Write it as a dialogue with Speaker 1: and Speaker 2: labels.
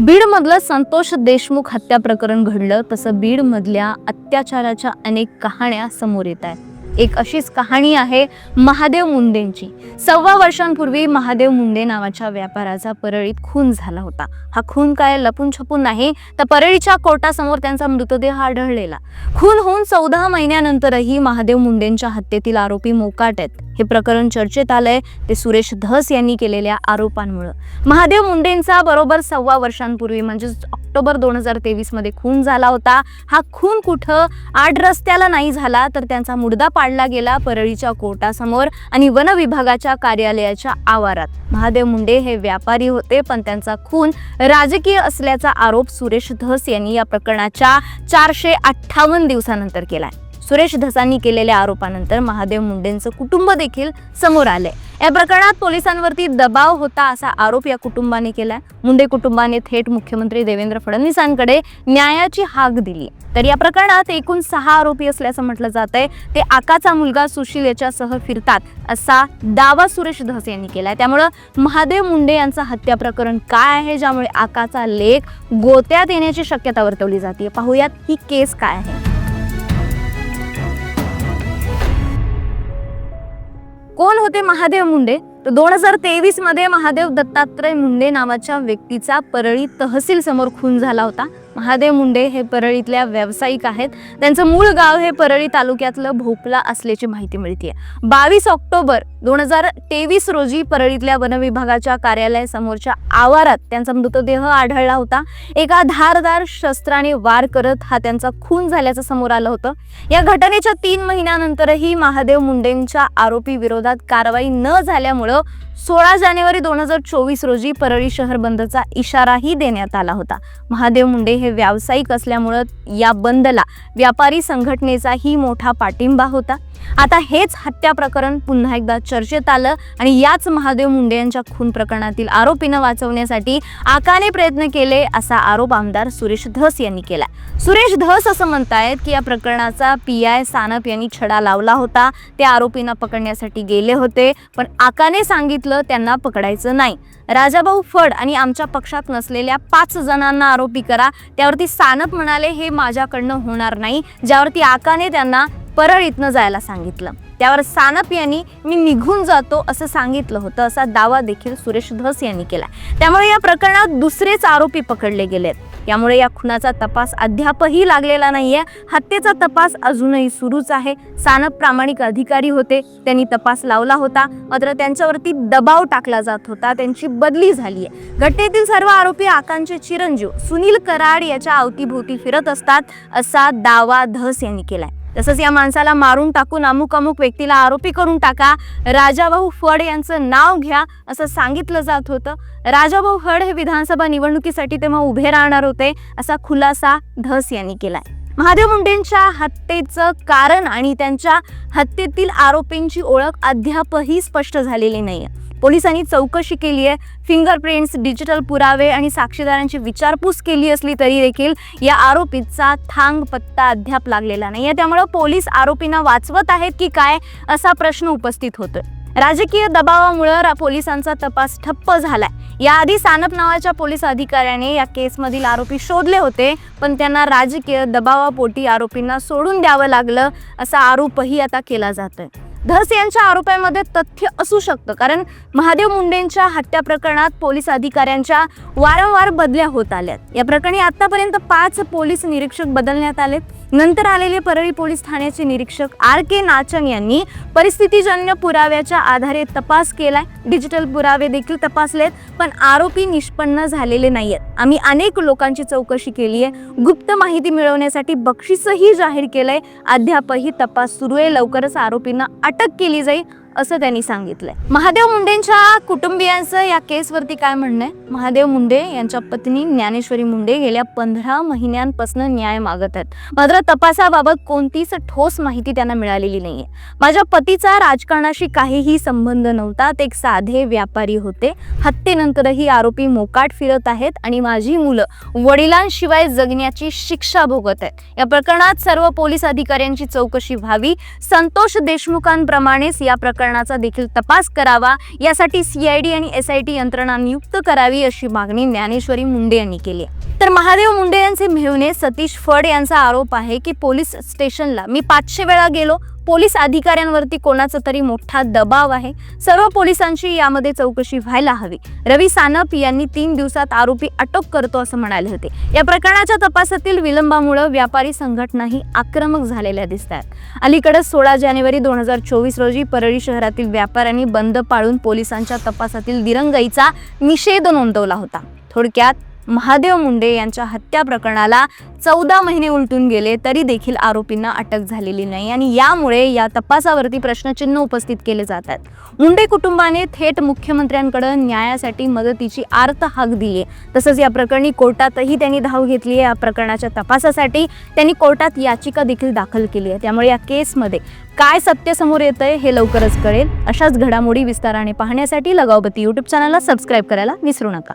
Speaker 1: बीडमधलं संतोष देशमुख हत्या प्रकरण घडलं तसं बीडमधल्या अत्याचाराच्या अनेक कहाण्या समोर येत आहेत. एक अशीच कहाणी आहे महादेव मुंडेंची. सव्वा वर्षांपूर्वी महादेव मुंडे नावाच्या व्यापाराचा परळीत खून झाला होता. हा खून काय लपून छपून नाही तर परळीच्या कोर्टासमोर त्यांचा मृतदेह आढळलेला. खून होऊन चौदा महिन्यानंतरही महादेव मुंडेंच्या हत्येतील आरोपी मोकाट आहेत. हे प्रकरण चर्चेत आलंय ते सुरेश धस यांनी केलेल्या आरोपांमुळं. महादेव मुंडेंचा बरोबर सव्वा वर्षांपूर्वी म्हणजेच ऑक्टोबर दोन हजार तेवीसमध्ये खून झाला होता. हा खून कुठं आड रस्त्याला नाही झाला तर त्यांचा मुडदा पाडला गेला परळीच्या कोर्टासमोर आणि वन विभागाच्या कार्यालयाच्या आवारात. महादेव मुंडे हे व्यापारी होते पण त्यांचा खून राजकीय असल्याचा आरोप सुरेश धस यांनी या प्रकरणाच्या चारशे अठ्ठावन्न दिवसानंतर केलाय. सुरेश धसांनी केलेल्या आरोपानंतर महादेव मुंडेंचं कुटुंब देखील समोर आले या प्रकरणात पोलिसांवरती दबाव होता असा आरोप या कुटुंबाने केलाय. मुंडे कुटुंबाने थेट मुख्यमंत्री देवेंद्र फडणवीसांकडे न्यायाची हाक दिली. तर या प्रकरणात एकूण सहा आरोपी असल्याचं म्हटलं जात आहे ते आकाचा मुलगा सुशील याच्यासह फिरतात असा दावा सुरेश धस यांनी केलाय. त्यामुळं महादेव मुंडे यांचं हत्या प्रकरण काय आहे ज्यामुळे आकाचा लेख गोत्यात येण्याची शक्यता वर्तवली जाते पाहूयात ही केस काय आहे. कोण होते महादेव मुंडे? तर दोन हजार तेवीसमध्ये महादेव दत्तात्रय मुंडे नावाच्या व्यक्तीचा परळी तहसील समोर खून झाला होता. महादेव मुंडे हे परळीतल्या व्यावसायिक आहेत. त्यांचं मूळ गाव हे परळी तालुक्यातलं भोपला असल्याची माहिती मिळते बावीस ऑक्टोबर दोन हजार तेवीस रोजी परळीतल्या वनविभागाच्या कार्यालयासमोरच्या आवारात त्यांचा मृतदेह आढळला होता. एका धारदार शस्त्राने वार करत हा त्यांचा खून झाल्याचं समोर आलं होतं. या घटनेच्या तीन महिन्यानंतरही महादेव मुंडेंच्या आरोपी विरोधात कारवाई न झाल्यामुळं सोळा जानेवारी दोन हजार चोवीस रोजी परळी शहर बंदचा इशाराही देण्यात आला होता. महादेव मुंडे हे व्यावसायिक असल्यामुळं या बंदला व्यापारी संघटनेचाही मोठा पाठिंबा होता. आता हेच हत्या प्रकरण पुन्हा एकदा चर्चेत आलं आणि याच महादेव मुंडे यांच्या खून प्रकरणातील आरोपीनं वाचवण्यासाठी आकाने प्रयत्न केले असा आरोप आमदार सुरेश धस यांनी केला सुरेश धस असं म्हणतायत की या प्रकरणाचा पी आय सानप यांनी छडा लावला होता. ते आरोपींना पकडण्यासाठी गेले होते. पण आकाने सांगितलं त्यांना पकडायचं नाही. राजाभाऊ फड आणि आमच्या पक्षात नसलेल्या पाच जणांना आरोपी करा. त्यावरती सानप म्हणाले हे माझ्याकडनं होणार नाही. ज्यावरती आकाने त्यांना परळीतनं जायला सांगितलं. त्यावर सानप यांनी मी निघून जातो असं सांगितलं होतं असा दावा देखील सुरेश धस यांनी केला त्यामुळे या प्रकरणात दुसरेच आरोपी पकडले गेलेत. यामुळे या खुनाचा तपास अद्यापही लागलेला नाहीये. हत्येचा तपास अजूनही सुरूच आहे. सानप प्रामाणिक अधिकारी होते. त्यांनी तपास लावला होता. मात्र त्यांच्यावरती दबाव टाकला जात होता. त्यांची बदली झाली आहे घटनेतील सर्व आरोपी आकांचे चिरंजीव सुनील कराड याच्या अवतीभोवती फिरत असतात असा दावा धस यांनी केलाय. तसंच या माणसाला मारून टाकून अमुक अमुक व्यक्तीला आरोपी करून टाका. राजाभाऊ फड यांचं नाव घ्या असं सांगितलं जात होतं. राजाभाऊ फड हे विधानसभा निवडणुकीसाठी तेव्हा उभे राहणार होते असा खुलासा धस यांनी केलाय. महादेव मुंडेंच्या हत्येचं कारण आणि त्यांच्या हत्येतील आरोपींची ओळख अद्यापही स्पष्ट झालेली नाहीये. पोलिसांनी चौकशी केली आहे. फिंगरप्रिंट्स डिजिटल पुरावे आणि साक्षीदारांची विचारपूस केली असली तरी देखील या आरोपीचा थांग पत्ता अद्याप लागलेला नाही आहे त्यामुळे पोलीस आरोपींना वाचवत आहेत की काय असा प्रश्न उपस्थित होतोय. राजकीय दबावामुळे रा- पोलिसांचा तपास ठप्प झालाय. याआधी सानप नावाच्या पोलीस अधिकाऱ्याने या केसमधील आरोपी शोधले होते पण त्यांना राजकीय दबावापोटी आरोपींना सोडून द्यावं लागलं असा आरोपही आता केला जातोय. धस यांच्या आरोपांमध्ये तथ्य असू शकतं. कारण महादेव मुंडेंच्या हत्या प्रकरणात पोलीस अधिकाऱ्यांच्या वारंवार बदल्या होत आल्यात. या प्रकरणी आतापर्यंत पाच पोलीस निरीक्षक बदलण्यात आलेत. नंतर आलेले परळी पोलीस ठाण्याचे निरीक्षक आर के नाचन यांनी परिस्थितीजन्य पुराव्याच्या आधारे तपास केलाय. डिजिटल पुरावे देखील तपासलेत पण आरोपी निष्पन्न झालेले नाहीयेत. आम्ही अनेक लोकांची चौकशी केली आहे. गुप्त माहिती मिळवण्यासाठी बक्षीसही जाहीर केलंय. अद्यापही तपास सुरू आहे. लवकरच आरोपींना अटक केली जाईल. असं त्यांनी सांगितलंय. महादेव मुंडेंच्या कुटुंबियांचं या केसवरती काय म्हणणं आहे? महादेव मुंडे यांच्या पत्नी ज्ञानेश्वरी मुंडे गेल्या पंधरा महिन्यांपासून न्याय मागत आहेत. मात्र तपासाबाबत कोणतीच ठोस माहिती त्यांना मिळालेली नाहीये. माझ्या पतीचा राजकारणाशी काहीही संबंध नव्हता ते एक साधे व्यापारी होते. हत्येनंतरही आरोपी मोकाट फिरत आहेत आणि माझी मुलं वडिलांशिवाय जगण्याची शिक्षा भोगत आहेत. या प्रकरणात सर्व पोलीस अधिकाऱ्यांची चौकशी व्हावी. संतोष देशमुखांप्रमाणेच या प्रकरणात प्रकरणाचा देखील तपास करावा. यासाठी सीआयडी आणि एसआयटी यंत्रणा नियुक्त करावी अशी मागणी ज्ञानेश्वरी मुंडे यांनी केली तर महादेव मुंडे यांचे मेहुणे सतीश फड यांचा आरोप आहे की पोलीस स्टेशनला मी पाचशे वेळा गेलो पोलीस अधिकाऱ्यांवरती कोणाचा तरी मोठा दबाव आहे. सर्व पोलिसांची यामध्ये चौकशी व्हायला हवी. रवी सानप यांनी तीन दिवसात आरोपी अटक करतो असं म्हणाले होते. या प्रकरणाच्या तपासातील विलंबामुळे व्यापारी संघटनाही आक्रमक झालेल्या दिसतात. आहेत अलीकडेच सोळा जानेवारी दोन हजार चोवीस रोजी परळी शहरातील व्यापाऱ्यांनी बंद पाळून पोलिसांच्या तपासातील दिरंगाईचा निषेध नोंदवला होता. थोडक्यात महादेव मुंडे यांच्या हत्या प्रकरणाला चौदा महिने उलटून गेले तरी देखील आरोपींना अटक झालेली नाही आणि यामुळे या तपासावरती प्रश्नचिन्ह उपस्थित केले जातात मुंडे कुटुंबाने थेट मुख्यमंत्र्यांकडे न्यायासाठी मदतीची आर्त हाक दिली आहे. तसंच या प्रकरणी कोर्टातही त्यांनी धाव घेतली आहे. या प्रकरणाच्या तपासासाठी त्यांनी कोर्टात याचिका देखील दाखल केली आहे. त्यामुळे या केसमध्ये काय सत्य समोर येतंय हे लवकरच कळेल. अशाच घडामोडी विस्ताराने पाहण्यासाठी लगावबती यूट्यूब चॅनलला सबस्क्राईब करायला विसरू नका.